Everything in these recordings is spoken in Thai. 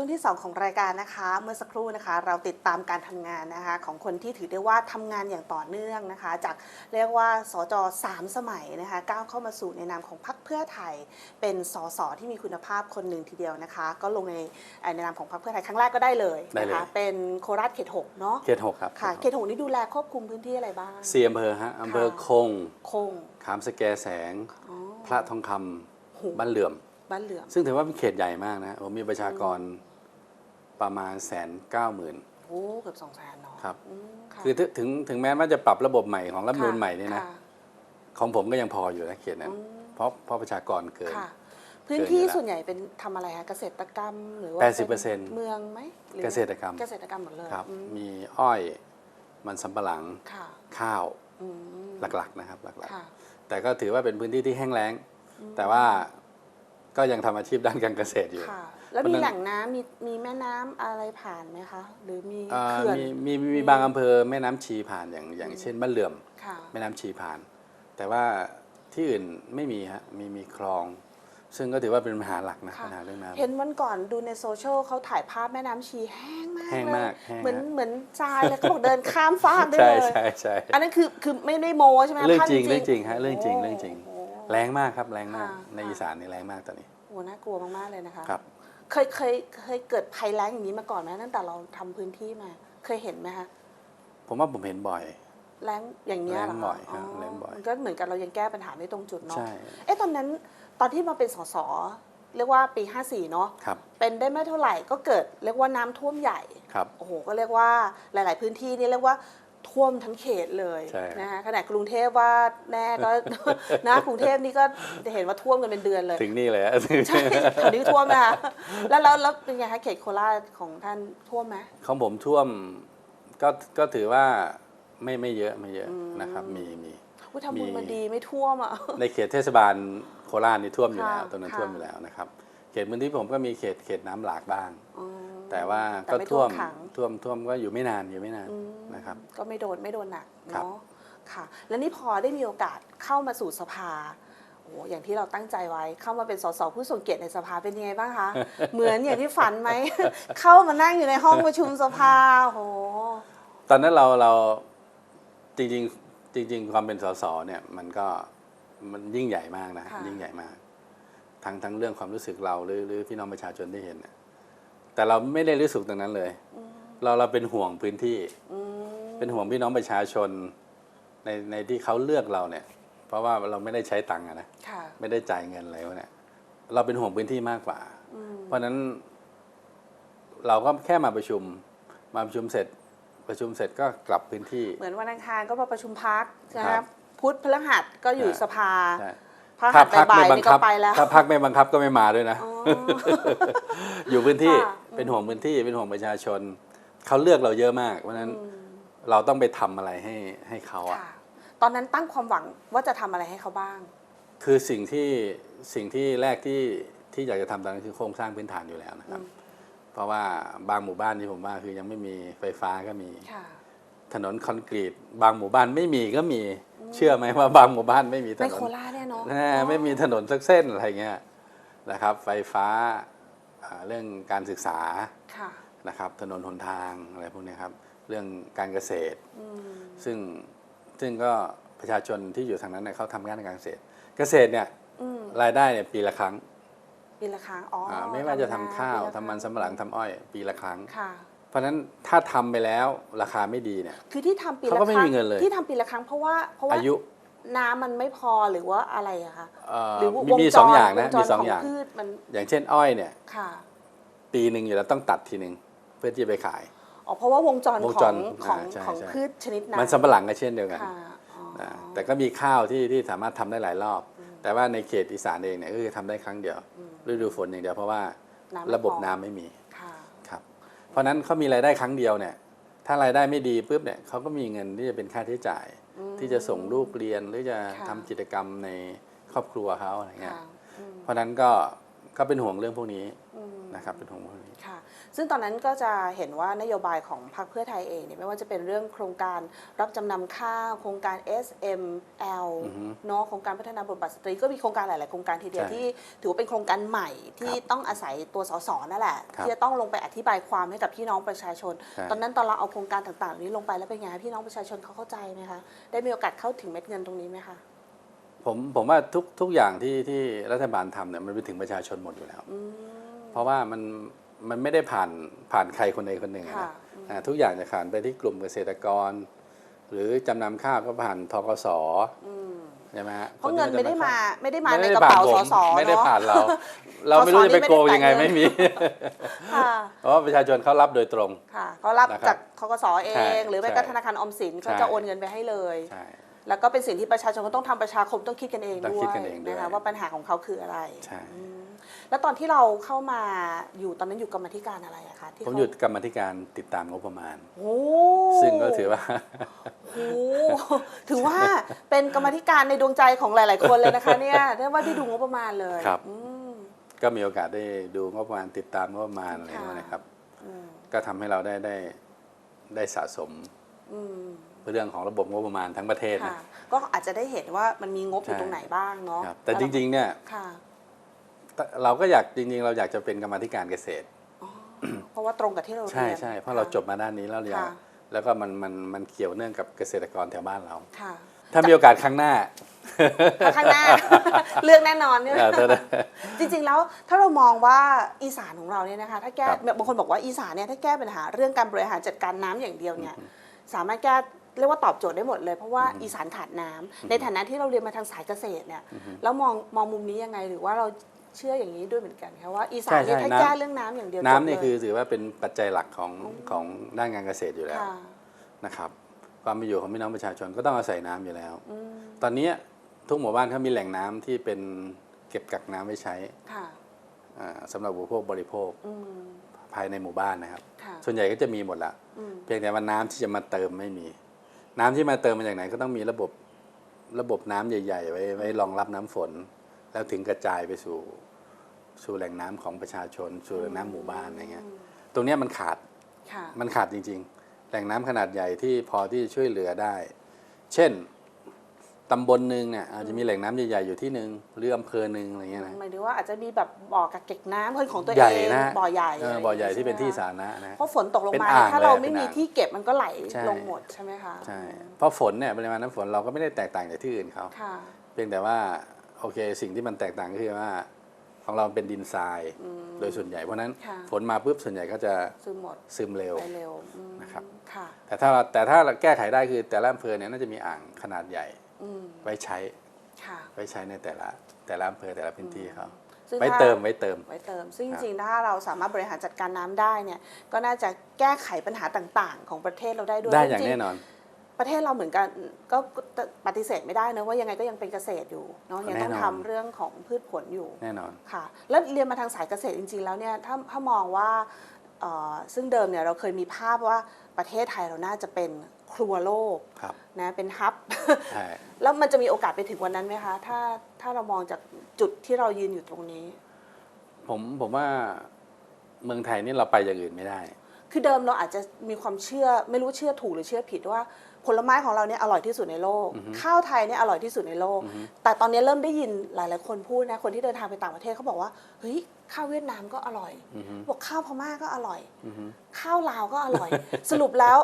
าสู่ช่วงที่ 2 ของรายการนะคะ เมื่อสักครู่นะคะ เราติดตามการทำงานนะคะ ของคนที่ถือได้ว่าทำงานอย่างต่อเนื่องนะคะ จากเรียกว่าสจสามสมัยนะคะก้าวเข้ามาสู่ในนามของพรรคเพื่อไทย เป็นสสที่มีคุณภาพคนหนึ่งทีเดียวนะคะ ก็ลงในเอ่อในนามของพรรคเพื่อไทยครั้งแรกก็ได้เลยได้นะเลยคะเป็นโคราชเขตหกเนาะเขตหกครับค่ะเขตหกนี่ดูแลควบคุมพื้นที่อะไรบ้างสี่อำเภอฮะอำเภอค่ะคงคงขามสแกแสงอ๋อพระทองคำโหบ้านเหลื่อมบ้านเหลืองซึ่งถือว่าเป็นเขตใหญ่มากนะผมมีประชากร ประมาณแสนเก้าหมื่นโอ้เกือบสองแสนเนาะครับอืมะคือถึงถึงถึงแม้ว่าจะปรับระบบใหม่ของรัฐธรรมนูญใหม่เนี่ยนะค่ของผมก็ยังพออยู่นะเขตนั้น อืมเพราะเพราะประชากรเกิน ค่ะ พื้นที่เกินอยู่แล้วส่วนใหญ่เป็นทำอะไรคะเกษตรกรรมหรือว่า80%เมืองไหมหรือเกษตรกรรมเกษตรกรรมหมดเลยครับ อืมมีอ้อยมันสำปะหลังค่ะข้าวอืมหลักๆนะครับหลักค่ะๆ แต่ก็ถือว่าเป็นพื้นที่ที่แห้งแล้งแต่ว่าก็ยังทำอาชีพด้านการเกษตรอยู่ ค่ะ แล้วเพราะมีฉะนั้นแหล่งน้ำมีมีแม่น้ำอะไรผ่านไหมคะ หรือมีเอ่อเขื่อนมีมีมีมีบางอำเภอแม่น้ำชีผ่านอย่างอย่างเช่นบ้านเหลื่อม ค่ะ แม่น้ำชีผ่าน แต่ว่าที่อื่นไม่มีฮะมีมีคลอง ซึ่งก็ถือว่าเป็นปัญหาหลักนะค่ะ ปัญหาเรื่องน้ำ เห็นวันก่อนดูในโซเชียลเขาถ่ายภาพแม่น้ำชีแห้งมากแห้งเลยมากแห้งเหมือนฮะ เหมือนทรายเลยเขาบอกเดินข้ามฟากได้ใช่เลย ใช่ใช่อันนั้นคือคือไม่ได้โม้ใช่ไหมเรื่องภาพจริงเรื่องจริงฮะเรื่องจริงโโหเรื่องจริง โอ้โห แรงมากครับแรงมากค่ะในค่ะ อีสานนี่แรงมากตอนนี้ โอ้โหน่ากลัวมากๆเลยนะคะ ครับ เคยเคยเคยเกิดภัยแล้งอย่างนี้มาก่อนไหมตั้งแต่เราทำพื้นที่มา เคยเห็นไหมคะผมว่าผมเห็นบ่อย แล้งอย่างเงี้ยเหรอแล้งบ่อยครับคะแล้งบ่อย มันก็เหมือนกันเรายังแก้ปัญหาไม่ตรงจุดเนาะใช่เอ๊ะตอนนั้นตอนที่มาเป็นสสเรียกว่าปี 54 เนาะครับเป็นได้ไม่เท่าไหร่ก็เกิดเรียกว่าน้ำท่วมใหญ่ ครับ โอ้โห ก็เรียกว่าหลาย ๆ พื้นที่นี่เรียกว่า ท่วมทั้งเขตเลยใช่ นะคะขนาดกรุงเทพว่าแน่ก็ นะกรุงเทพนี่ก็จะเห็นว่าท่วมกันเป็นเดือนเลยถึงนี่เลยฮะใช่แถวนี้ท่วมนะคะแล้วแล้วแล้วเป็นไงคะเขตโคราชของท่านท่วมไหม ของผมท่วมก็ก็ถือว่าไม่ไม่เยอะไม่เยอะอืมนะครับ มีมี อุ้ยทำบุญมี มันดีไม่ท่วมอะ ในเขตเทศบาลโคราชนี่ท่วมอยู่แล้วค่ะตรงนั้นค่ะ ท่วมอยู่แล้วนะครับ เขตพื้นที่ผมก็มีเขตเขตน้ำหลากบ้าง อืม แต่ว่าแต่ก็ไม่ท่วมขัง ท่วมท่วมก็อยู่ไม่นานอยู่ไม่นานอืมนะครับ ก็ไม่โดนไม่โดนหนักครับ เนาะค่ะ แล้วนี่พอได้มีโอกาสเข้ามาสู่สภาโอ้อย่างที่เราตั้งใจไว้เข้ามาเป็นสสผู้ทรงเกียรติในสภาเป็นยังไงบ้างคะ เหมือนอย่างที่ฝันไหม เข้ามานั่งอยู่ในห้องประชุมสภาโหตอนนั้นเราเราจริงๆจริง ๆ ความเป็นสสเนี่ยมันก็มันยิ่งใหญ่มากนะค่ะ ยิ่งใหญ่มาก ทั้งทั้งเรื่องความรู้สึกเราหรือหรือพี่น้องประชาชนที่เห็นน่ะ แต่เราไม่ได้รู้สึกตรงนั้นเลยอืมเราเราเป็นห่วงพื้นที่อืมเป็นห่วงพี่น้องประชาชนในในที่เขาเลือกเราเนี่ย เพราะว่าเราไม่ได้ใช้ตังค์อะนะค่ะไม่ได้จ่ายเงินอะไรวะเนี่ยเราเป็นห่วงพื้นที่มากกว่าอืมเพราะฉะนั้น เราก็แค่มาประชุม มาประชุมเสร็จประชุมเสร็จก็กลับพื้นที่ เหมือนวันอังคารก็มาประชุมพักนะครัคะบพุธพฤหัสก็อยู่ใช่สภาใช่พระถ้าหัสพักบ่าไม่ยๆบังนี่คัก็บไปแล้วถ้าพักไม่บังคับก็ไม่มาด้วยนะอ๋ออยู่พื้นที่ค่ะ เป็นห่วงพื้นที่เป็นห่วงประชาชนเขาเลือกเราเยอะมาก เพราะฉะนั้นอืมเราต้องไปทำอะไรให้ให้เขาอะค่ะตอนนั้นตั้งความหวังว่าจะทำอะไรให้เขาบ้าง คือสิ่งที่สิ่งที่แรกที่ที่อยากจะทำตอนนั้นคือโครงสร้างพื้นฐานอยู่แล้วนะครับอืมเพราะว่าบางหมู่บ้านที่ผมว่าคือยังไม่มีไฟฟ้าก็มีค่ะถนนคอนกรีต บางหมู่บ้านไม่มีก็มีเชื่อไหมว่าบางหมู่บ้านไม่มีถในนโคนราชเนี่ยเนาะแน่ไม่มีถนนสักเส้นอะไรเงี้ยนะครับ ไฟฟ้าอ่า เรื่องการศึกษาค่ะนะครับถนนหนทางอะไรพวกเนี้ยครับ เรื่องการเกษตรอืมซึ่งซึ่งก็ประชาชนที่อยู่ทางนั้นเนี่ยเขาทำงานการเกษตร เกษตรเนี่ยอืมรายได้เนี่ยปีละครั้ง ปีละครั้งอ๋ออาไม่ว่าจะทำข้าวปีละคทำรั้งมันสำปะหลังทำอ้อย ปีละครั้งค่ะเพราะฉะนั้นถ้าทำไปแล้วราคาไม่ดีเนี่ย คือที่ทำปีละเขาก็ไม่ครั้งมีเงินเลยที่ทำปีละครั้งเพราะว่าเพราะว่าอายุ น้ำมันไม่พอหรือว่าอะไรอะคะเอ่อหรือมีวงมีจสองรอย่างนะวจมีรสองขอย่าง พืชมันอย่างเช่นอ้อยเนี่ยค่ะปีหนึ่งอยู่แล้วต้องตัดทีหนึ่งเพื่อที่จะไปขาย อ๋อเพราะว่าวงจรวงขจอรงของอ่าใช่ของใช่ พืชชนิดนั้นมันสำปะหลังก็เช่นเดียวกันค่ะอ๋ออ นะแต่ก็มีข้าวที่ที่สามารถทำได้หลายรอบ แต่ว่าในเขตอีสานเองเนี่ยก็คือทำได้ครั้งเดียวอืม ฤดูฝนอย่างเดียวเพราะว่าน้ำไม่ระบบพอน้ำไม่มีค่ะครับเพราะฉะนั้นเขามีรายได้ครั้งเดียวเนี่ยถ้ารายได้ไม่ดีปุ๊บเนี่ยเขาก็มีเงินที่จะเป็นค่าใช้จ่ายอืม ที่จะส่งลูกเรียนหรือจะค่ะทำกิจกรรมในครอบครัวเขาอะไรเงี้ย ค่ะอืมเพราะฉะนั้นก็ก็เป็นห่วงเรื่องพวกนี้ อืม นะครับเป็นของพวกนี้ ค่ะ ซึ่งตอนนั้นก็จะเห็นว่านโยบายของพรรคเพื่อไทยเองเนี่ยไม่ว่าจะเป็นเรื่องโครงการรับจำนำข้าวโครงการ SML อือฮึเนาะโครงการพัฒนาบทบาทสตรีก็มีโครงการหลาย ๆ โครงการทีเดียวใช่ที่ ถือว่าเป็นโครงการใหม่ที่ครับต้องอาศัยตัวสสนั่นแหละ ครับที่จะต้องลงไปอธิบายความให้กับพี่น้องประชาชน ใช่ ตอนนั้นตอนเราเอาโครงการต่างๆเหล่านี้ลงไปแล้วเป็นไงคะพี่น้องประชาชนเขาเข้าใจไหมคะได้มีโอกาสเข้าถึงเม็ดเงินตรงนี้ไหมคะผมผมว่าทุกทุกอย่างที่ที่รัฐบาลทำเนี่ยมันไปถึงประชาชนหมดอยู่แล้ว อืม เพราะว่ามันมันไม่ได้ผ่านผ่านใครคนใดคนหนึ่งอะค่ะนะอ่าทุกอย่างจะผ่านไปที่กลุ่มเกษตรกร หรือจำนำข้าวก็ผ่านทกสอืมใช่ไหมฮะเพราะเงินไม่ได้มาไม่ได้มาในไม่กได้ระเป๋าผ่สนผมสไม่ได้เนาะผ่านเรา เราไม่รู้จะไปโกงยังไงไม่ไม่ได้มีค่ะเพราะว่าประชาชนเขารับโดยตรงค่ะเขารับนะครับจากทกสเอใช่งหรือไม่ก็ใช่ธนาคารออมสินใช่เขาจะโอนเงินไปให้เลยใช่แล้วก็เป็นสิ่งที่ประชาชนก็ต้องทำประชาคมต้องคิดกันเองต้องด้วคิดยกันเองด้วยนะคะว่าปัญหาของเขาคืออะไรใช่อืม แล้วตอนที่เราเข้ามาอยู่ตอนนั้นอยู่กรรมาธิการอะไรอะคะที่ผมเขาหยุดกรรมาธิการติดตามงบประมาณ โอ้ซึ่งก็ถือว่า โอ้ถือว่าเป็นกรรมาธิการในดวงใจของหลาย ๆ คนเลยนะคะ เนี่ยเรียกว่าได้ดูงบประมาณเลยครับ อืม ก็มีโอกาสได้ดูงบประมาณติดตามงบประมาณอะไรค่ะพวกนะครับ อืมก็ทำให้เราได้ได้ได้สะสมอืมเรื่องของระบบงบประมาณทั้งประเทศนะค่ะก็อาจจะได้เห็นว่ามันมีงบอยู่ใช่ตรงไหนบ้างเนาะครับแต่จริงๆเนี่ยค่ะ เราก็อยากจริงๆ เราอยากจะเป็นกรรมาธิการเกษตรอ๋อเพราะว่าตรงกับที่เราเรียน ใช่ใช่เพราะเราจบมาด้านนี้แล้วเราอยากค่ะ แล้วก็มันมันมันเกี่ยวเนื่องกับเกษตรกรแถวบ้านเรา ค่ะถ้ามีโอกาสครั้งหน้าถ้าข้างหน้าเรื่องแน่นอนเนี่ย เออถ้าได้ จริงๆ แล้วถ้าเรามองว่าอีสานของเราเนี่ยนะคะ ถ้าแก้ครับ บางคนบอกว่าอีสานเนี่ยถ้าแก้ปัญหาเรื่องการบริหารจัดการน้ำอย่างเดียวเนี่ยสามารถแก้เรียกว่าตอบโจทย์ได้หมดเลยเพราะว่าอีสานขาดน้ำในฐานะที่เราเรียนมาทางสายเกษตรเนี่ยแล้วมองมองมุมนี้ยังไงหรือว่าเรา เชื่ออย่างนี้ด้วยเหมือนกันคะว่าอีสานเนี่ยใช่ถ้าใช่แก้น้ำเรื่องน้ำอย่างเดียวน้ำนี่จบเลยคือถือว่าเป็นปัจจัยหลักของของด้านการเกษตรอยู่แล้วค่ะนะครับความเป็นอยู่ของพี่น้องประชาชนก็ต้องอาศัยน้ำอยู่แล้วอืมตอนนี้ทุกหมู่บ้านเขามีแหล่งน้ำที่เป็นเก็บกักน้ำไว้ใช้ค่ะอ่าสำหรับอุปโภคบริโภคอืมภายในหมู่บ้านนะครับค่ะส่วนใหญ่ก็จะมีหมดละอืมเพียงแต่ว่าน้ำที่จะมาเติมไม่มี น้ำที่มาเติมมาจากไหนก็ต้องมีระบบระบบน้ำใหญ่ ๆ ไว้ไว้รองรับน้ำฝน แล้วถึงกระจายไปสู่สู่แหล่งน้ำของประชาชน สู่แหล่งน้ำหมู่บ้านอะไรเงี้ยตรงเนี้ยมันขาดค่ะมันขาดจริง ๆ แหล่งน้ำขนาดใหญ่ที่พอที่ช่วยเหลือได้ เช่นตำบลหนึ่งเนี่ยอาจจะมีแหล่งน้ำใหญ่ๆอยู่ที่หนึ่งหรืออำเภอหนึ่งอะไรเงี้ยนะหมายถึงว่าอาจจะมีแบบบ่อกักเก็บน้ำของตัวใหญ่เองนะบ่อใหญ่เอออะไรบ่อใหญ่ที่เป็นที่ช่ไมคะสาธารณะนะเพราะฝนตกลงเป็นมาอ่างถ้าเราเลยไม่เป็นมีอ่างที่เก็บมันก็ไหลใช่ลงหมดใช่ไหมคะใช่เพราะฝนเนี่ยปริมาณน้ำฝนเราก็ไม่ได้แตกต่างจากที่อื่นเขาค่ะเพียงแต่ว่า โอเค สิ่งที่มันแตกต่างก็คือว่า ของเราเป็นดินทรายอืมโดยส่วนใหญ่ เพราะฉะนั้นค่ะฝนมาปุ๊บส่วนใหญ่ก็จะซึมหมดซึมเร็วไปเร็วอืมนะครับค่ะแต่ถ้าเราแต่ถ้าเราแก้ไขได้คือแต่ละอำเภอเนี่ยน่าจะมีอ่างขนาดใหญ่อืมไว้ใช้ค่ะไว้ใช้ในแต่ละแต่ละอำเภอแต่ละพื้นที่เขาซึ่งไว้ถ้าเติมไว้เติมไว้เติม ซึ่งคจรับริงๆ ถ้าเราสามารถบริหารจัดการน้ำได้เนี่ย ก็น่าจะแก้ไขปัญหาต่างๆ ของประเทศเราได้ด้วยได้อย่างจริๆแน่นอน ประเทศเราเหมือนกันก็ปฏิเสธไม่ได้นะว่ายังไงก็ยังเป็นเกษตรอยู่เนาะยังต้องแน่นทำอนเรื่องของพืชผลอยู่แน่นอนค่ะ แล้วเรียนมาทางสายเกษตรจริง ๆ แล้วเนี่ยถ้าถ้ามองว่าเอ่อซึ่งเดิมเนี่ยเราเคยมีภาพว่าประเทศไทยเราน่าจะเป็นครัวโลกครับนะเป็นฮับใช่แล้วมันจะมีโอกาสไปถึงวันนั้นไหมคะ ถ้าถ้าเรามองจากจุดที่เรายืนอยู่ตรงนี้ ผมผมว่าเมืองไทยนี่เราไปอย่างอื่นไม่ได้ คือเดิมเราอาจจะมีความเชื่อไม่รู้เชื่อถูกหรือเชื่อผิดว่าผลไม้ของเราเนี่ยอร่อยที่สุดในโลก ข้าวไทยเนี่ยอร่อยที่สุดในโลก แต่ตอนนี้เริ่มได้ยินหลาย ๆ คนพูดนะคนที่เดินทางไปต่างประเทศเขาบอกว่าเฮ้ยข้าวเวียดนามก็อร่อยอือฮึบอกข้าวพม่าก็อร่อยอือฮึข้าวลาวก็อร่อย สรุปแล้ว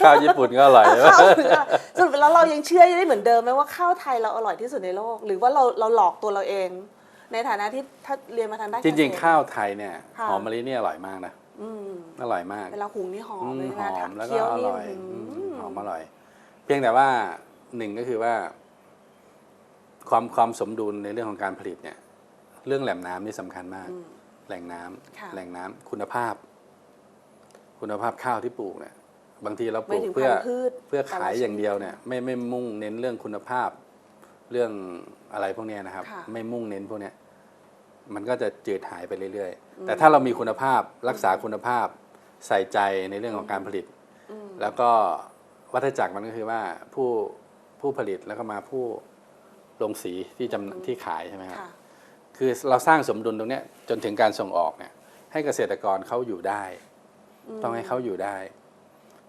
ข้าวญี่ปุ่นก็อร่อยข้าวเหนือสรุปแล้วเรายังเชื่อได้เหมือนเดิมไหมว่าข้าวไทยเราอร่อยที่สุดในโลก หรือว่าเราเราหลอกตัวเราเอง ในฐานะที่ถ้าเรียนมาทางด้านจริงเกษตๆข้าวไทยเนี่ยค่ะหอมมะลิเนี่ยอร่อยมากนะ อืมอร่อยมาก เวลาหุงนี่หอมอืมเลยหนะอถัมงแล้วก็เคี้ยวอนี่ร่อยอือืมมหอมอร่อย เพียงแต่ว่าหนึ่งก็คือว่า ความความสมดุลในเรื่องของการผลิตเนี่ย เรื่องแหล่งน้ำนี่สำคัญมากอืมแหล่งน้ำค่ะแหล่งน้ำคุณภาพ คุณภาพข้าวที่ปลูกเนี่ย บางทีเราปไม่ลูกถึงเพื่อพันธุ์พืชเพื่อขายแต่ละชนิดอย่างเดียวเนี่ย ไม่ไม่มุ่งเน้นเรื่องคุณภาพ เรื่องอะไรพวกเนี้ยนะครับค่ะไม่มุ่งเน้นพวกเนี้ย มันก็จะจืดหายไปเรื่อยๆ แต่ถ้าเรามีคุณภาพรักษาคุณภาพใส่ใจในเรื่องของการผลิตอืมแล้วก็วัฏจักรมันก็คือว่าผู้ผู้ผลิตแล้วก็มาผู้ลงสีที่จำที่ขายใช่ไหมครับค่ะคือเราสร้างสมดุลตรงเนี้ยจนถึงการส่งออกเนี่ย ให้เกษตรกรเขาอยู่ได้ ต้องให้เขาอยู่ได้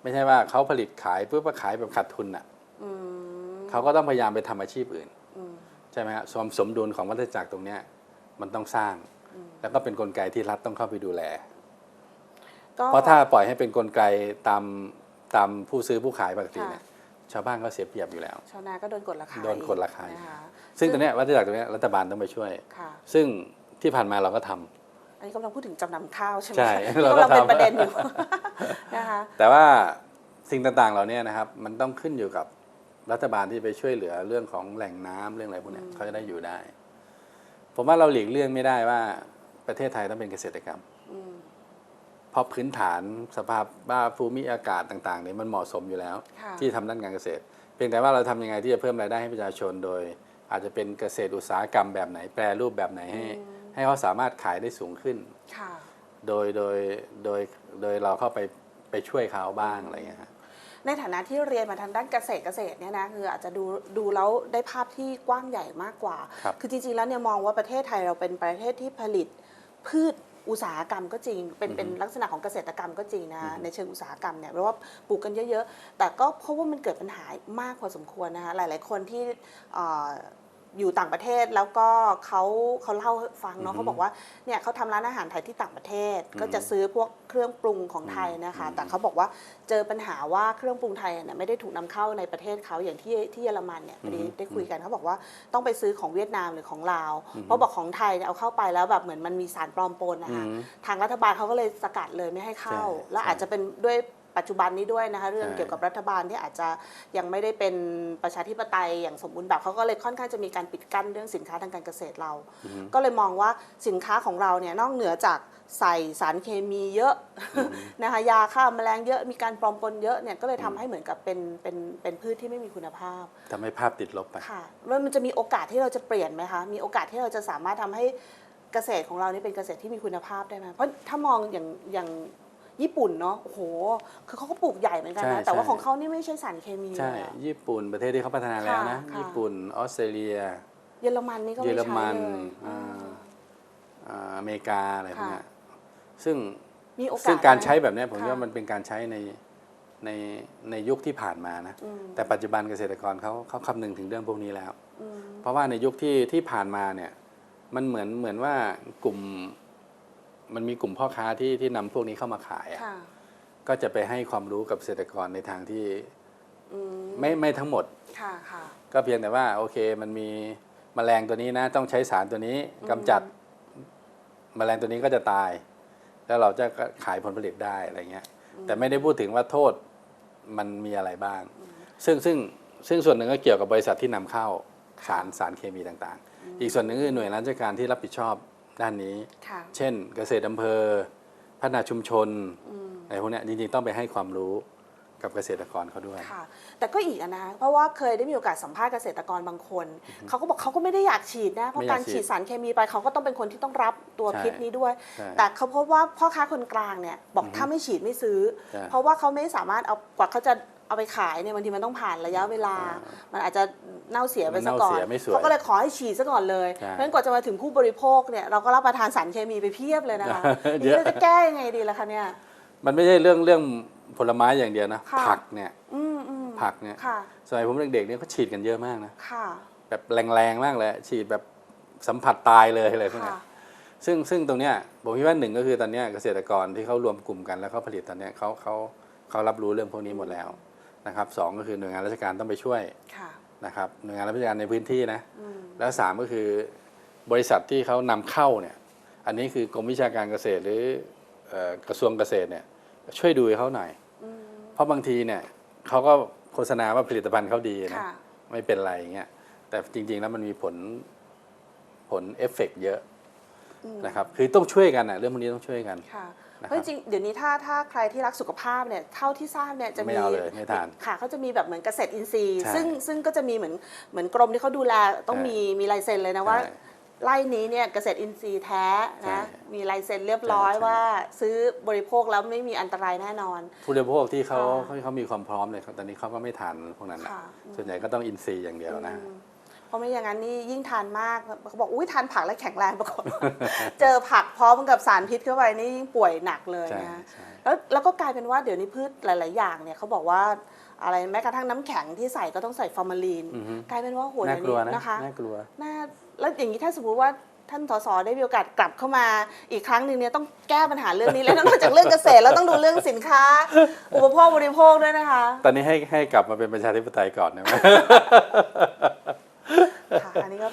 ไม่ใช่ว่าเขาผลิตขายเพื่อมาขายแบบขาดทุนอะอืมเขาก็ต้องพยายามไปทำอาชีพอื่นอืมใช่ไหมฮะสมสมดุลของวัฏจักรตรงเนี้ย มันต้องสร้าง แล้วก็เป็นกลไกที่รัฐต้องเข้าไปดูแลก็เพราะถ้าปล่อยให้เป็นกลไกตามตามผู้ซื้อผู้ขายปกติเนี่ยชาวบ้านก็เสียเปรียบอยู่แล้ว ชาวนาก็โดนกดราคาโดนกดราคานะคะซึ่งตรงเนี้ยวัฏจักรตรงเนี้ยรัฐบาลต้องไปช่วยค่ะซึ่งที่ผ่านมาเราก็ทำอันนี้กำลังพูดถึงจำนำข้าวใช่ไหมใช่ที่เรากำก็ลังเป็นทำประเด็นอยู่นะคะแต่ว่าสิ่งต่างๆเหล่านี้นะครับ มันต้องขึ้นอยู่กับรัฐบาลที่ไปช่วยเหลือเรื่องของแหล่งน้ำเรื่องอะไรพวกเนี้ยเขาจะได้อยู่ได้ ผมว่าเราหลีกเลี่ยงไม่ได้ว่าประเทศไทยต้องเป็นเกษตรกรรมอืมเพราะพื้นฐานสภาพบ้าภูมิอากาศต่างๆเนี่ยมันเหมาะสมอยู่แล้วค่ะที่ทำด้านการเกษตร เพียงแต่ว่าเราทำยังไงที่จะเพิ่มรายได้ให้ประชาชนโดย อาจจะเป็นเกษตรอุตสาหกรรมแบบไหน แปรรูปแบบไหนให้ ให้เขาสามารถขายได้สูงขึ้นค่ะโดยโดยโดยโดยเราเข้าไปไปช่วยเขาบ้างอะไรอย่างเงี้ยฮะ ในฐานะที่เรียนมาทางด้านเกษตรเกษตรเนี่ยนะคืออาจจะดูดูแล้วได้ภาพที่กว้างใหญ่มากกว่าครับอจริงๆแล้วเนี่ยมองว่าประเทศไทยเราเป็นประเทศที่ผลิตพืชอุตสาหกรรมก็จริง เป็นเป็นลักษณะของเกษตรกรรมก็จริงนะในเชิงอุตสาหกรรมเนี่ยเพราะว่าปลูกกันเยอะ ๆ แต่ก็เพราะว่ามันเกิดปัญหามากพอสมควรนะคะหลาย ๆ คนที่เอ่ออยู่ต่างประเทศแล้วก็เขาเขาเล่าให้ฟังเนาะเขาบอกว่าเนี่ยเขาทำร้านอาหารไทยที่ต่างประเทศ ก็จะซื้อพวกเครื่องปรุงของไทยนะคะ แต่เขาบอกว่าเจอปัญหาว่าเครื่องปรุงไทยเนี่ยไม่ได้ถูกนำเข้าในประเทศเขาอย่างที่ที่เยอรมันเนี่ยพอดีได้คุยกันเขาบอกว่าต้องไปซื้อของเวียดนามหรือของลาวเพราะบอกของไทยเนี่ยเอาเข้าไปแล้วแบบเหมือนมันมีสารปลอมปนนะคะอืมทางรัฐบาลเขาก็เลยสกัดเลยไม่ให้เข้าใช่แล้วใช่อาจจะเป็นด้วย ปัจจุบันนี้ด้วยนะคะเรื่องใช่เกี่ยวกับรัฐบาลที่อาจจะยังไม่ได้เป็นประชาธิปไตยอย่างสมบูรณ์แบบเขาก็เลยค่อนข้างจะมีการปิดกั้นเรื่องสินค้าทางการเกษตรเรา ก็เลยมองว่าสินค้าของเราเนี่ยนอกเหนือจากใส่สารเคมีเยอะนะคะยาฆ่าแมลงเยอะมีการปลอมปนเยอะเนี่ยก็เลยทำให้เหมือนกับเป็นเป็นเป็นพืชที่ไม่มีคุณภาพทำให้ภาพติดลบไปค่ะแล้วมันจะมีโอกาสที่เราจะเปลี่ยนไหมคะมีโอกาสที่เราจะสามารถทำให้เกษตรของเรานี่เป็นเกษตรที่มีคุณภาพได้ไหมเพราะถ้ามองอย่างอย่าง ญี่ปุ่นเนาะโอ้โห คือเขาก็ปลูกใหญ่เหมือนกันใช่นะแต่ว่าใช่ ของเขานี่ไม่ใช่สารเคมีใช่เลยอะ ญี่ปุ่นประเทศที่เขาพัฒนาแล้วนะค่ะ ญี่ปุ่นออสเตรเลีย เยอรมันนี่ก็เยไม่อรใช้มันเลยอ่าอ่าอ่าอเมริกาอะไรพวกค่ะเนี้ยซึ่งมีโอกาสซึ่งการไหมใช้แบบเนี้ยผมค่ะว่ามันเป็นการใช้ในในในยุคที่ผ่านมานะ อืม แต่ปัจจุบันเกษตรกรเขาเขาคำนึงถึงเรื่องพวกนี้แล้ว อืม เพราะว่าในยุคที่ที่ผ่านมาเนี่ยมันเหมือนเหมือนว่ากลุ่ม มันมีกลุ่มพ่อค้าที่ที่นำพวกนี้เข้ามาขายอะค่ะก็จะไปให้ความรู้กับเกษตรกรในทางที่อืมไม่ไม่ทั้งหมด ค่ะค่ะ ก็เพียงแต่ว่าโอเคมันมีแมลงตัวนี้นะ ต้องใช้สารตัวนี้กำจัด แมลงตัวนี้ก็จะตาย แล้วเราจะขายผลผลิตได้อะไรเงี้ย แต่ไม่ได้พูดถึงว่าโทษมันมีอะไรบ้าง ซึ่งซึ่งซึ่งส่วนหนึ่งก็เกี่ยวกับบริษัทที่นำเข้าสารสารเคมีต่างๆ อีกส่วนหนึ่งคือหน่วยราชการที่รับผิดชอบ ด้านนี้ค่ะเช่นเกษตรอำเภอ พัฒนาชุมชนอืมอะไรพวกเนี้ยจริงๆต้องไปให้ความรู้กับเกษตรกรเขาด้วย ค่ะ แต่ก็อีกอะนะ เพราะว่าเคยได้มีโอกาสสัมภาษณ์เกษตรกรบางคน เขาก็บอกเขาก็ไม่ได้อยากฉีดนะ เพราะไม่อยากการฉีดฉีดสารเคมีไปเขาก็ต้องเป็นคนที่ต้องรับตัวใช่พิษนี้ด้วยใช่แต่เขาพบว่าพ่อค้าคนกลางเนี่ยบอกถ้าไม่ฉีดไม่ซื้อใช่เพราะว่าเขาไม่สามารถเอากว่าเขาจะ เอาไปขายเนี่ยบางทีมันต้องผ่านระยะเวลา มันอาจจะเน่าเสียไปมันซะเน่าก่อนเสียไม่สวยเขาก็เลยขอให้ฉีดซะก่อนเลยใช่เพราะฉะนั้นกว่าจะมาถึงผู้บริโภคเนี่ยเราก็รับประทานสารเคมีไปเพียบเลยนะคะเยอะทีนี้เราจะแก้ยังไงดีล่ะคะเนี่ยมันไม่ใช่เรื่องเรื่องผลไม้อย่างเดียวนะค่ะผักเนี่ยอืมอืมผักเนี่ยค่ะสมัยผมเด็กๆเนี่ยเขาฉีดกันเยอะมากนะค่ะแบบแรงๆมากเลยฉีดแบบสัมผัสตายเลยอะไรพวกเนี้ค่ะยซึ่งซึ่งตรงเนี้ยผมคิดว่าหนึ่งก็คือตอนเนี้ยเกษตรกรที่เขารวมกลุ่มกันแล้วเขาผลิตตอนเนี้ยเขาเขาเขารับรู้เรื่องพวกนี้หมดแล้ว นะครับสองก็คือหน่วยงานราชการต้องไปช่วยค่ะนะครับหน่วยงานราชการในพื้นที่นะอืมแล้วสามก็คือบริษัทที่เขานำเข้าเนี่ยอันนี้คือกรมวิชาการเกษตรหรือเอ่อกระทรวงเกษตรเนี่ยช่วยดูให้เขาหน่อยอืมเพราะบางทีเนี่ยเขาก็โฆษณาว่าผลิตภัณฑ์เขาดีนะค่ะไม่เป็นไรอย่างเงี้ยแต่จริง ๆ แล้วมันมีผลผลเอฟเฟกต์เยอะอืมนะครับคือต้องช่วยกันนะเรื่องพวกนี้ต้องช่วยกันค่ะนะครับ เพราะจริงๆเดี๋ยวนี้ถ้าถ้าใครที่รักสุขภาพเนี่ยเท่าที่ทราบเนี่ยจะไม่มีเอาเลยไม่ทานค่ะเขาจะมีแบบเหมือนเกษตรอินทรีย์ใช่ซึ่งซึ่งก็จะมีเหมือนเหมือนกรมที่เขาดูแลต้องใช่มีมีลายเซ็นเลยนะว่าใช่ไร่นี้เนี่ยเกษตรอินทรีย์แท้ใช่นะ มีลายเซ็นเรียบร้อยใช่ใช่ว่าซื้อบริโภคแล้วไม่มีอันตรายแน่นอน ผู้บริโภคที่เขาค่ะที่เขามีความพร้อมเนี่ยตอนนี้เขาก็ไม่ทานพวกนั้นนะค่ะส่วนใหญ่ก็ต้องอินทรีย์อย่างเดียวนะอืม เพราะไม่อย่างนั้นนี่ยิ่งทานมากเขาบอกอุ้ยทานผักแล้วแข็งแรงปรากฏว่าเจอผักพร้อมกับสารพิษเข้าไปนี่ยิ่งป่วยหนักเลยใช่นะใช่แล้วแล้วก็กลายเป็นว่าเดี๋ยวนี้พืชหลาย ๆ อย่างเนี่ยเขาบอกว่าอะไรแม้กระทั่งน้ำแข็งที่ใส่ก็ต้องใส่ฟอร์มาลีนอือฮึกลายเป็นว่าโหน่าเดี๋ยวกลัวนี้นะนะคะน่ากลัวน่าแล้วอย่างนี้ถ้าสมมติว่าท่านสสได้มีโอกาสกลับเข้ามาอีกครั้งหนึ่งเนี่ยต้องแก้ปัญหาเรื่องนี้ แล้วนอกจากเรื่องเกษตรแล้วต้องดูเรื่องสินค้า อุปโภคบริโภคด้วยนะคะ ตอนนี้ให้ให้กลับมาเป็นประชาธิปไตยก่อนได้ไหมค่ะอันนี้ก็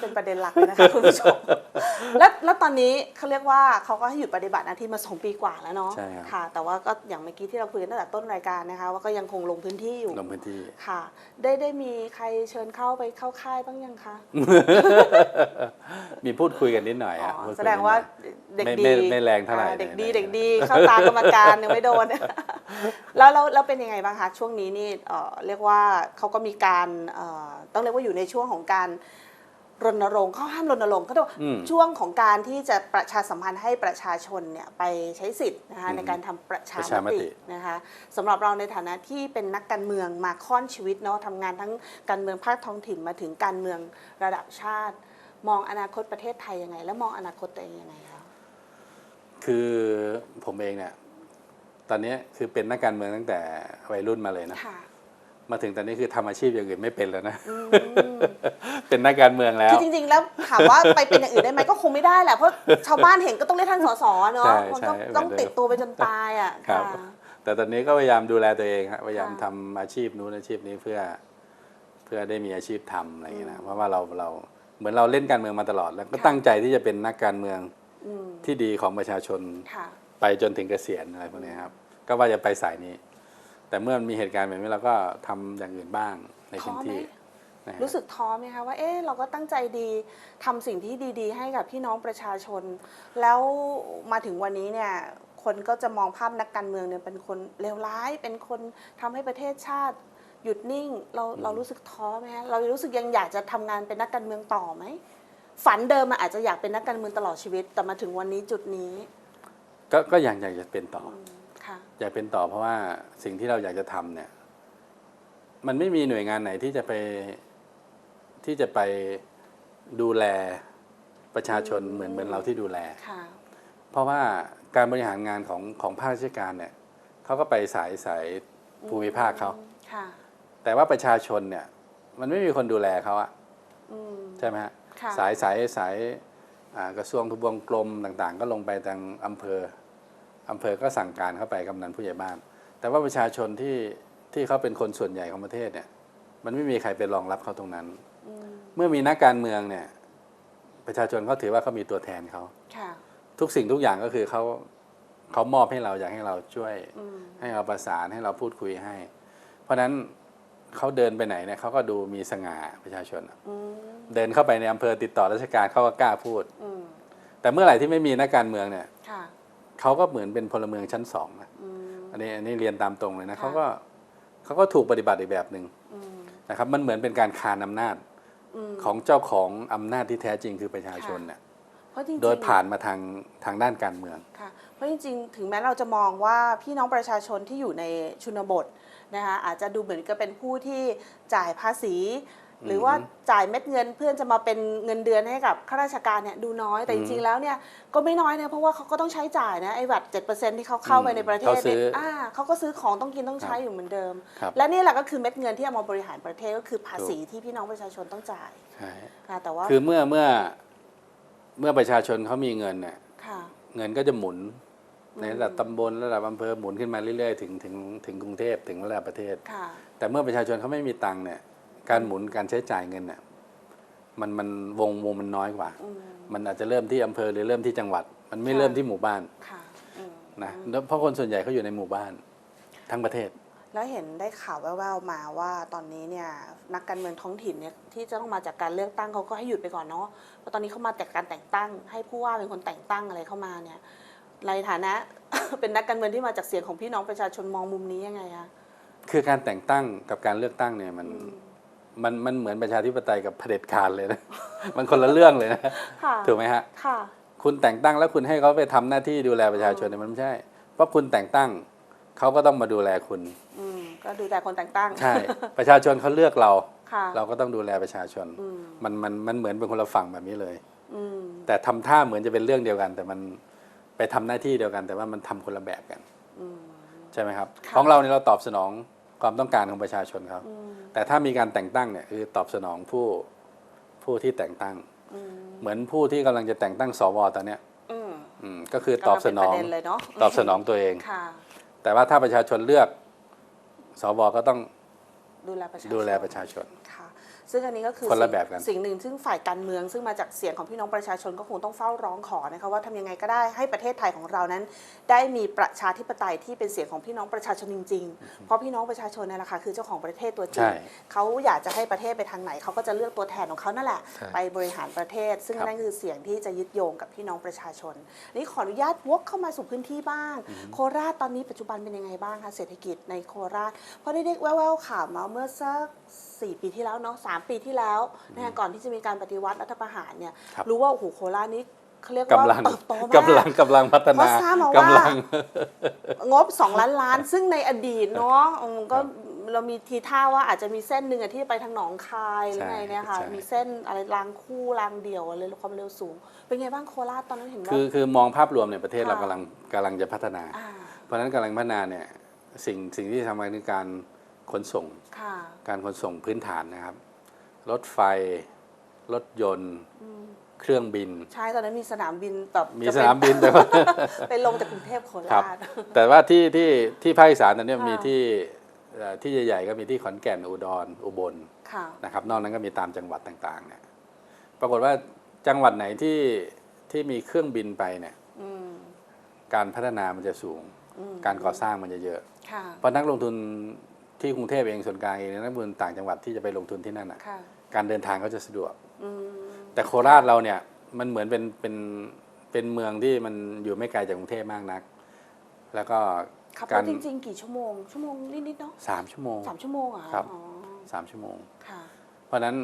เป็นประเด็นหลักเลยนะคะคุณผู้ชมแล้วแล้วตอนนี้เขาเรียกว่าเขาก็ให้หยุดปฏิบัติหน้าที่มาสองปีกว่าแล้วเนาะใช่ครับค่ะ แต่ว่าก็อย่างเมื่อกี้ที่เราคุยกันตั้งแต่ต้นรายการนะคะ ว่าก็ยังคงลงพื้นที่อยู่ลงพื้นที่ค่ะ ได้ได้มีใครเชิญเข้าไปเข้าค่ายบ้างยังคะมีพูดคุยกันนิดหน่อยอ๋ฮะอพูคุยแสดงว่านิดหน่อยเด็กไม่ดีไม่ไม่แรงเท่าไหร่อ่เด็กดีไม่แรงเด็กดีเข้าตากรรมการยังไม่โดนแล้วแล้วแล้วเป็นยังไงบ้างคะช่วงนี้นี่เอ่อเรียกว่าเขาก็มีการเอ่อต้องเรียกว่าอยู่ในช่วงของการ รณรงค์เขาห้ามรณรงค์เขาบอกอืมช่วงของการที่จะประชาสัมพันธ์ให้ประชาชนเนี่ยไปใช้สิทธิ์นะคะอืมในการทำประชาประชามมติตินะคะสำหรับเราในฐานะที่เป็นนักการเมืองมาค่อนชีวิตเนาะทำงานทั้งการเมืองภาคท้องถิ่นมาถึงการเมืองระดับชาติ มองอนาคตประเทศไทยยังไง และมองอนาคตตัวเองยังไงคะคือผมเองเนี่ยตอนนี้คือเป็นนักการเมืองตั้งแต่วัยรุ่นมาเลยนะค่ะ มาถึงตอนนี้คือทำอาชีพอย่างอื่นไม่เป็นแล้วนะอืมเป็นนักการเมืองแล้วคือจริงๆแล้วถามว่าไปเป็นอย่างอื่นได้ไหมก็คงไม่ได้แหละเพราะชาวบ้านเห็นก็ต้องเรียกท่านสสเนาะใช่มันก็ใช่ต้องเหมือนเดิมติดตัวไปจนตายอะครับค่ะแต่ตอนนี้ก็พยายามดูแลตัวเองฮะพยายามค่ะทำอาชีพนู้นอาชีพนี้เพื่อ เพื่อได้มีอาชีพทำอะไรอย่างเงี้ยอืนะมเพราะว่าเราเราเหมือนเราเล่นการเมืองมาตลอดแล้วก็ค่ะตั้งใจที่จะเป็นนักการเมืองอืมที่ดีของประชาชนค่ะไปจนถึงเกษียณอะไรพวกนี้ครับ ก็ว่าจะไปสายนี้ แต่เมื่อมีเหตุการณ์แบบนี้เราก็ทำอย่างอื่นบ้างในท้อพื้นไหมที่นะฮะรู้สึกท้อไหมคะว่าเอ๊ะเราก็ตั้งใจดีทำสิ่งที่ดี ๆ ให้กับพี่น้องประชาชน แล้วมาถึงวันนี้เนี่ยคนก็จะมองภาพนักการเมืองเนี่ยเป็นคนเลวร้าย เป็นคนทำให้ประเทศชาติ หยุดนิ่งเราเรารู้สึกท้อไหมคะเรารู้สึกยังอยากจะทำงานเป็นนักการเมืองต่อไหมฝันเดิมมันอาจจะอยากเป็นนักการเมืองตลอดชีวิต แต่มาถึงวันนี้จุดนี้ ก็ก็ยังอยากจะเป็นต่อ อืมค่ะอยากเป็นต่อเพราะว่าสิ่งที่เราอยากจะทำเนี่ย มันไม่มีหน่วยงานไหนที่จะไปที่จะไปดูแลประชาชนอืมเหมือนเหมือนเราที่ดูแลค่ะเพราะว่าการบริหารงานของของภาคราชการเนี่ยเขาก็ไปสายสายภูมิภาคเขาค่ะแต่ว่าประชาชนเนี่ย มันไม่มีคนดูแลเขาอะอืมใช่ไหมฮะค่ะสายสายสายอ่ากระทรวงทบวงกรมต่างๆ ก็ลงไปทางอำเภอ อำเภอก็สั่งการเข้าไปกำนันผู้ใหญ่บ้าน แต่ว่าประชาชนที่ที่เขาเป็นคนส่วนใหญ่ของประเทศเนี่ย มันไม่มีใครไปรองรับเขาตรงนั้นอืมเมื่อมีนักการเมืองเนี่ย ประชาชนเขาถือว่าเขามีตัวแทนเขาค่ะทุกสิ่งทุกอย่างก็คือเขาเขามอบให้เราอยากให้เราช่วยอืมให้เราประสานให้เราพูดคุยให้ เพราะฉะนั้นเขาเดินไปไหนเนี่ยเขาก็ดูมีสง่าประชาชนอะอืมเดินเข้าไปในอำเภอติดต่อราชการเขาก็กล้าพูดอืมแต่เมื่อไหร่ที่ไม่มีนักการเมืองเนี่ยค่ะ เขาก็เหมือนเป็นพลเมืองชั้นสองนะอืมอันนี้อันนี้เรียนตามตรงเลยนะค่ะเขาก็เขาก็ถูกปฏิบัติอีกแบบหนึ่งอืมนะครับ มันเหมือนเป็นการคานอำนาจมของเจ้าของอำนาจที่แท้จริงคือประชาชนเนี่ยเพราะจริงๆโดยผ่านมาทางทางด้านการเมืองค่ะเพราะจริงๆ ถึงแม้เราจะมองว่าพี่น้องประชาชนที่อยู่ในชนบทนะคะอาจจะดูเหมือนกับเป็นผู้ที่จ่ายภาษี หรือว่าจ่ายเม็ดเงินเพื่อจะมาเป็นเงินเดือนให้กับข้าราชการเนี่ยดูน้อยแต่จริงๆแล้วเนี่ยก็ไม่น้อยนะเพราะว่าเขาก็ต้องใช้จ่ายนะไอ้บัตรเจ็ดเปอร์เซ็นที่เขาเข้าไปในประเทศเขาซื้เนี่ยออ่าเขาก็ซื้อของต้องกินต้องใช้ครับอยู่เหมือนเดิมครับและนี่แหละก็คือเม็ดเงินที่เอามาบริหารประเทศก็คือภาษีที่พี่น้องประชาชนต้องจ่ายใช่ค่ะแต่ว่าคือเมื่อเมื่อเมื่อประชาชนเขามีเงินเนี่ยค่ะเงินก็จะหมุนในอืมระดับตำบลระดับอำเภอหมุนขึ้นมาเรื่อยๆ ถึงถึงถึงกรุงเทพถึงระดับประเทศค่ะแต่เมื่อประชาชนเขาไม่มีตังค์เนี่ย การหมุนการใช้จ่ายเงินเนี่ยมันมันวงวงมันน้อยกว่าอืมมันอาจจะเริ่มที่อำเภอหรือเริ่มที่จังหวัด มันไม่ค่ะเริ่มที่หมู่บ้านค่ะอืมนะแล้วเพราะคนส่วนใหญ่เขาอยู่ในหมู่บ้านทั้งประเทศ แล้วเห็นได้ข่าวแว่วๆมาว่าตอนนี้เนี่ยนักการเมืองท้องถิ่นเนี่ยที่จะต้องมาจากการเลือกตั้งเขาก็ให้หยุดไปก่อนเนาะเพราะตอนนี้เขามาจากการแต่งตั้ง ให้ผู้ว่าเป็นคนแต่งตั้งอะไรเข้ามาเนี่ยในฐานะเป็นนักการเมืองที่มาจากเสียงของพี่น้องประชาชนมองมุมนี้ยังไงคะคือการแต่งตั้งกับการเลือกตั้งเนี่ยมันอื มมันมันเหมือนประชาธิปไตยกับเผด็จการเลยนะ มันคนละเรื่องเลยนะค่ะถูกไหมฮะค่ะคุณแต่งตั้งแล้วคุณให้เขาไปทำหน้าที่ดูแลประชาชนเนี่ยมันไม่ใช่ เพราะคุณแต่งตั้งเขาก็ต้องมาดูแลคุณอืมก็ดูแต่คนแต่งตั้งใช่ประชาชนเขาเลือกเราค่ะเราก็ต้องดูแลประชาชนอืมมันมันมันเหมือนเป็นคนละฝั่งแบบนี้เลยอืมแต่ทำท่าเหมือนจะเป็นเรื่องเดียวกัน แต่มันไปทำหน้าที่เดียวกัน แต่ว่ามันทำคนละแบบกันอืมใช่ไหมครับค่ะของเราเนี่ยเราตอบสนอง ความต้องการของประชาชนเขาอืมแต่ถ้ามีการแต่งตั้งเนี่ยคือตอบสนองผู้ผู้ที่แต่งตั้งอืมเหมือนผู้ที่กำลังจะแต่งตั้งสวตอนเนี้ยอืมอืมก็คือตอบสนองกำลังเป็นประเด็นเลยเนาะตอบสนองตัวเองค่ะแต่ว่าถ้าประชาชนเลือกสวก็ต้องดูแลประชาชน ดูแลประชาชนค่ะซึ่งอันนี้ก็คือคนละสิ่งแบบกันสิ่งหนึ่งซึ่งฝ่ายการเมือง ซึ่งมาจากเสียงของพี่น้องประชาชนก็คงต้องเฝ้าร้องขอนะคะว่าทำยังไงก็ได้ให้ประเทศไทยของเรานั้น ได้มีประชาธิปไตยที่เป็นเสียงของพี่น้องประชาชนจริงๆ เพราะพี่น้องประชาชนเนี่ยแหละค่ะคือเจ้าของประเทศตัวจริใช่งเขาอยากจะให้ประเทศไปทางไหนเขาก็จะเลือกตัวแทนของเขานั่นแหละใช่ไปบริหารประเทศ ซึ่งครับนั่นคือเสียงที่จะยึดโยงกับพี่น้องประชาชน นี่ขออนุญาตวกเข้ามาสู่พื้นที่บ้าง โคราชตอนนี้ปัจจุบันเป็นยังไงบ้างคะเศรษฐกิจในโคราชเพราะได้ได้แว่วๆข่าวมาเมื่อสัก สี่ปีที่แล้วเนาะสามปีที่แล้วนะคะก่อนที่จะมีการปฏิวัติรัฐประหารเนี่ยครับรู้ว่าโอ้โหโคราชนี้เขาเรียกว่ากำลังเติบโตมากกำลังกำลังพัฒเพนาราะทราบมาว่ากำลังงบ 2 ล้านล้าน ซึ่งในอดีตเนาะอืมก็เรามีทีท่าว่าอาจจะมีเส้นหนึ่งอะที่ไปทางหนองคายหรือไงเนี่ยค่ะใช่มีเส้นอะไรรางคู่รางเดี่ยวอะไรความเร็วสูง เป็นไงบ้างโคราชตอนนั้นเห็นว่าคือคือมองภาพรวมในยประเทศค่ะเรากำลังกำลังจะพัฒนาอ่าเพราะฉะนั้นกำลังพัฒนาเนี่ยสิ่งสิ่งที่ทำมาคือการ ขนส่งค่ะการขนส่งพื้นฐานนะครับ รถไฟ รถยนต์อืมเครื่องบิน ใช่ ตอนนั้นมีสนามบินแบบมีจะสเป็นามบินแต่ว่าไปลงจากกรุงเทพโคครับราชแต่ว่าที่ที่ที่ภาคอีสานตอนนี้ค่ะมีที่เอ่อที่ใหญ่ๆก็มีที่ขอนแก่นอุดรอุบลค่ะนะครับ นอกนั้นก็มีตามจังหวัดต่างๆ เนี่ย ปรากฏว่าจังหวัดไหนที่ที่มีเครื่องบินไปเนี่ยอืมการพัฒนามันจะสูงอืมการก่อสร้างมันจะเยอะค่ะเพราะนักลงทุน ที่กรุงเทพเองส่วนกลางเองนักลงทุนต่างจังหวัดที่จะไปลงทุนที่นั่นอะค่ะการเดินทางก็จะสะดวกอืมแต่โคราชเราเนี่ยมันเหมือนเป็นเป็นเป็นเมืองที่มันอยู่ไม่ไกลจากกรุงเทพมากนัก แล้วก็ขับรการถจริงๆกี่ชั่วโมงชั่วโมงนิดๆเนาะสามชั่วโมงสามชั่วโมงเหรอะครับอ๋อสามชั่วโมงค่ะเพราะฉะนั้น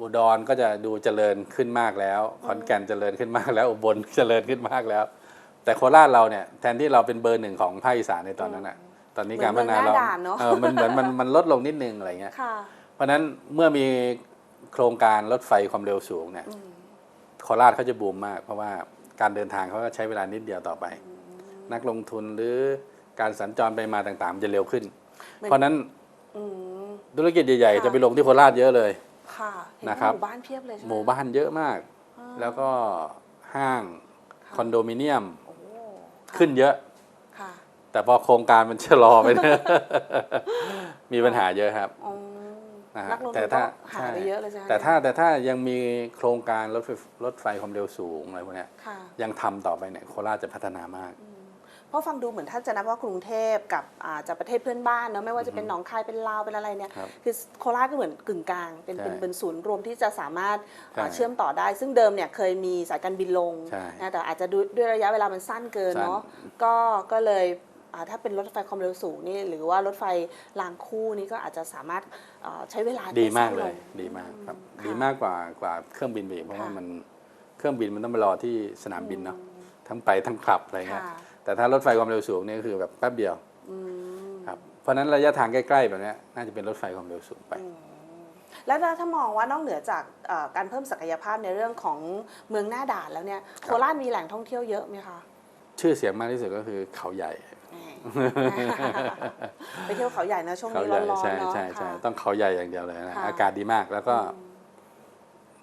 อุดรก็จะดูเจริญขึ้นมากแล้วขอนแก่นเจริญขึ้นมากแล้วอุบลเจริญขึ้นมากแล้ว แต่โคราชเราเนี่ยแทนที่เราเป็นเบอร์หนึ่งของภาคอีสานในตอนนั้นอะ ตอนนี้การพัฒนาเราเหมือนเมืองหน้าด่านเนอะเออมันเหมือนมันมันลดลงนิดนึงอะไรเงี้ยค่ะเพราะฉะนั้นเมื่อมีโครงการรถไฟความเร็วสูงเนี่ยอืมโคราชเขาจะบูมมาก เพราะว่าการเดินทางเขาก็ใช้เวลานิดเดียวต่อไป นักลงทุนหรือการสัญจรไปมาต่างๆมันจะเร็วขึ้นเหมือนเพราะฉะนั้นอืมธุรกิจใหญ่ค่ะๆจะไปลงที่โคราชเยอะเลยค่ะเห็นนะว่าครับหมู่บ้านเพียบเลยใช่ไหมหมู่บ้านเยอะมากอ่าแล้วก็ห้างค่ะคอนโดมิเนียมโอ้ค่ะขึ้นเยอะค่ะ แต่พอโครงการมันชะลอไปเนี่ยมีปัญหาเยอะครับอืมนะฮะนักลงแต่ทุนถ้าก็หายไปเยอะเลยใช่ไหมแต่ถ้าแต่ถ้ายังมีโครงการรถไฟรถไฟความเร็วสูงอะไรพวกเนี้ยค่ะยังทำต่อไปเนี่ยโคราชจะพัฒนามากเพราะฟังดูเหมือนท่านจะนับว่ากรุงเทพกับอาจากประเทศเพื่อนบ้านเนาะไม่ว่าจะเป็นหนองคายเป็นลาวเป็นอะไรเนี่ยครับคือโคราชก็เหมือนกึ่งกลางเป็นเป็นใช่เป็นศูนย์รวมที่จะสามารถใช่อ่าเชื่อมต่อได้ ซึ่งเดิมเนี่ยเคยมีสายการบินลงใช่นะแต่อาจจะด้วยด้วยระยะเวลามันสั้นเกินสั้นเนาะก็ก็เลยอ่า ถ้าเป็นรถไฟความเร็วสูงนี่หรือว่ารถไฟรางคู่นี่ก็อาจจะสามารถอ่าใช้เวลาดีมากสั้นเลงยดีมากครับค่ะดีมากกว่ากว่าเครื่องบินไปอีกเพราะว่าค่ะมันเครื่องบินมันต้องไปรอที่สนามบินเนาะทั้งไปทั้งขับอะไรเงี้ยค่ะแต่ถ้ารถไฟความเร็วสูงเนี่ยคือแบบแป๊บเดียวอืมครับเพราะฉะนั้นระยะทางใกล้ๆแบบเนี้ยน่าจะเป็นรถไฟความเร็วสูงไปแล้วถ้ามองว่านอกเหนือจากเอ่อการเพิ่มศักยภาพในเรื่องของเมืองหน้าด่านแล้วเนี่ยครับโคราชมีแหล่งท่องเที่ยวเยอะไหมคะชื่อเสียงมากที่สุดก็คือเขาใหญ่ ไปเที่ยวเขาใหญ่นะช่วงเขานี้ใหญ่ร้อนใช่ๆเนาะใช่ใช่ค่ะต้องเขาใหญ่อย่างเดียวเลยนะค่ะอากาศดีมากแล้วก็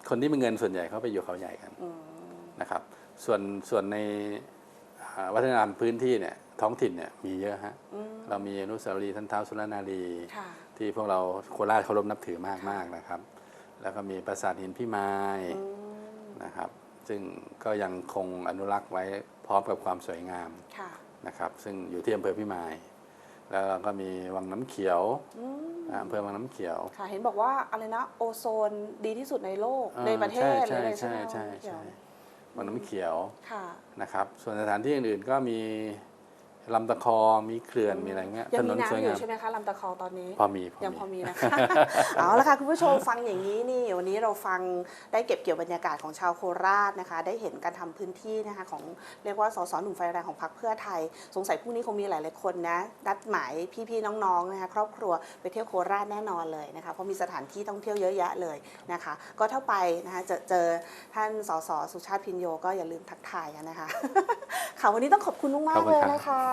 คนที่มีเงินส่วนใหญ่เขาไปอยู่เขาใหญ่กันอืมนะครับ ส่วนส่วนในอ่าวัฒนธรรมพื้นที่เนี่ยท้องถิ่นเนี่ยมีเยอะฮะอืมเรามีอนุสาวรีย์ท่านเท้าวสุรนารีค่ะที่พวกเราโคราชเคารพนับถือมากมากนะครับ แล้วก็มีปราสาทหินพี่ไม้อืมนะครับ ซึ่งก็ยังคงอนุรักษ์ไว้พร้อมกับความสวยงามค่ะ นะครับ ซึ่งอยู่ที่อำเภอพี่ไม้แล้วเราก็มีวังน้ำเขียวอืมนะอำเภอวังน้ำเขียว ค่ะ เห็นบอกว่าอะไรนะโอโซนดีที่สุดในโลกอ่าในประเทศใช่เลยใช่ใช่ไหมใช่โอเคใช่วังน้ำเขียวค่ะ นะครับ ส่วนสถานที่อื่นๆก็มี ลำตะคองมีเขื่อนมีอะไรเงี้ยยัถงนมีนสวยน้ำอยู่งามใช่ไหมคะลำตะคองตอนนี้พอมีพอยังพอมีมีนะคะเอาละค่ะคุณผู้ชมฟังอย่างนี้นี่วันนี้เราฟังได้เก็บเกี่ยวบรรยากาศของชาวโคราชนะคะ ได้เห็นการทำพื้นที่นะคะของเรียกว่าสสหนุ่มไฟแรงของพรรคเพื่อไทย สงสัยพรุ่งนี้คงมีหลาย ๆ คนนะนัดหมายพี่ ๆ น้อง ๆ นะคะครอบครัวไปเที่ยวโคราชแน่นอนเลยนะคะเพราะมีสถานที่ท่องเที่ยวเยอะแยะเลยนะคะ ก็ถ้าไปนะคะเจอเจอท่านสสสุชาติพินโยก็อย่าลืมทักทายกันนะคะค่ะวันนี้ต้องขอบคุณมากขอบๆคุเลณยครับนะคะขอบคุณครับ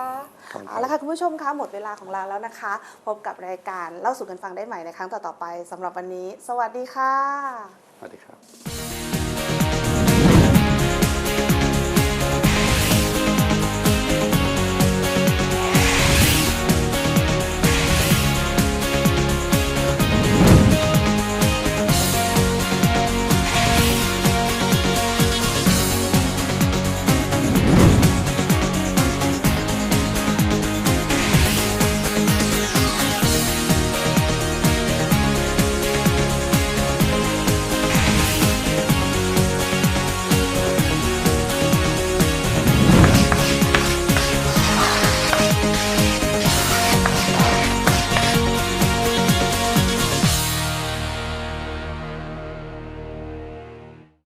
เอาละค่ะคุณผู้ชมคะหมดเวลาของเราแล้วนะคะ พบกับรายการเล่าสู่กันฟังได้ใหม่ในครั้งต่อๆไปสำหรับวันนี้ สวัสดีค่ะ สวัสดีครับ